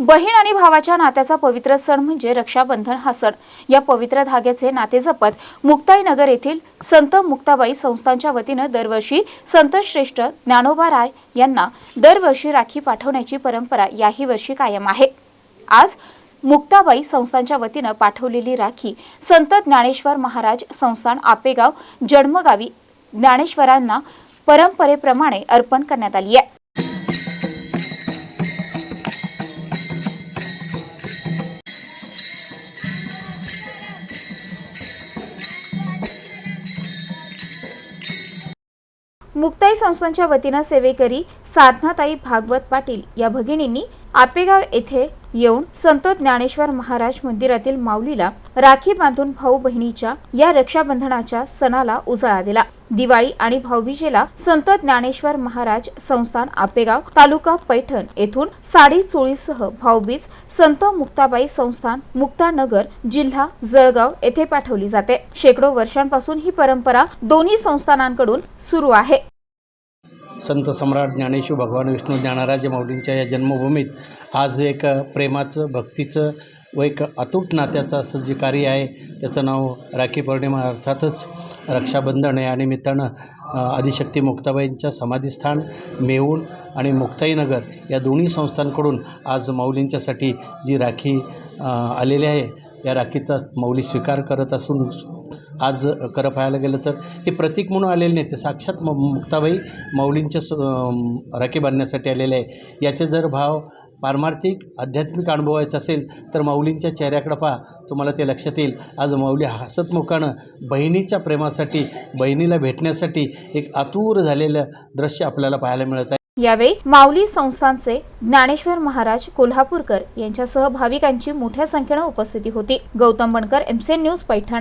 बहीण आणि भावाच्या नात्याचा पवित्र सण म्हणजे रक्षाबंधन हा सण. या पवित्र धाग्याचे नाते जपत मुक्ताईनगर येथील संत मुक्ताबाई संस्थांच्या वतीनं दरवर्षी संत श्रेष्ठ ज्ञानोबा राय यांना दरवर्षी राखी पाठवण्याची परंपरा याही वर्षी कायम आहे. आज मुक्ताबाई संस्थांच्या वतीनं पाठवलेली राखी संत ज्ञानेश्वर महाराज संस्थान आपेगाव जन्मगावी ज्ञानेश्वरांना परंपरेप्रमाणे अर्पण करण्यात आली आहे. मुक्ताई संस्थांच्या वतीनं सेवेकरी साधनाताई भागवत पाटील या भगिनींनी आपेगाव येथे येऊन संत ज्ञानेश्वर महाराज मंदिरातील माऊलीला राखी बांधून भाऊ बहिणीच्या या रक्षाबंधनाच्या सणाला उजाळा दिला. दिवाळी आणि भाऊबीजेला संत ज्ञानेश्वर महाराज संस्थान आपेगाव तालुका पैठण येथून साडी चोळीसह भाऊबीज संत मुक्ताबाई संस्थान मुक्तानगर जिल्हा जळगाव येथे पाठवली जाते. शेकडो वर्षांपासून ही परंपरा दोन्ही संस्थानांकडून सुरू आहे. संत सम्राट ज्ञानेश्वर भगवान विष्णू ज्ञानराज माऊलींच्या या जन्मभूमीत आज एक प्रेमाचं भक्तीचं व एक अतूट नात्याचं असं जे कार्य आहे त्याचं नाव राखी पौर्णिमा अर्थातच रक्षाबंधन या निमित्तानं आदिशक्ती मुक्ताबाईंच्या समाधीस्थान मेहूण आणि मुक्ताईनगर या दोन्ही संस्थांकडून आज माऊलींच्यासाठी जी राखी आलेली आहे या राखीचा माऊली स्वीकार करत असून आज खरं पाहायला गेलं तर हे प्रतीक म्हणून आलेले नाही ते साक्षात म मुक्ताबाई माऊलींच्या स राखी बांधण्यासाठी आलेले आहे. याचे जर भाव पारमार्थिक आध्यात्मिक अनुभवायचा असेल तर माऊलींच्या चेहऱ्याकडं पहा. तुम्हाला ते लक्षात येईल. आज माऊली हसतमुखानं बहिणीच्या प्रेमासाठी बहिणीला भेटण्यासाठी एक आतुर झालेलं दृश्य आपल्याला पाहायला मिळत आहे. यावेळी माऊली संस्थांचे ज्ञानेश्वर महाराज कोल्हापूरकर यांच्यासह भाविकांची मोठ्या संख्येनं उपस्थिती होती. Gautam Bankar MCN news Paithan.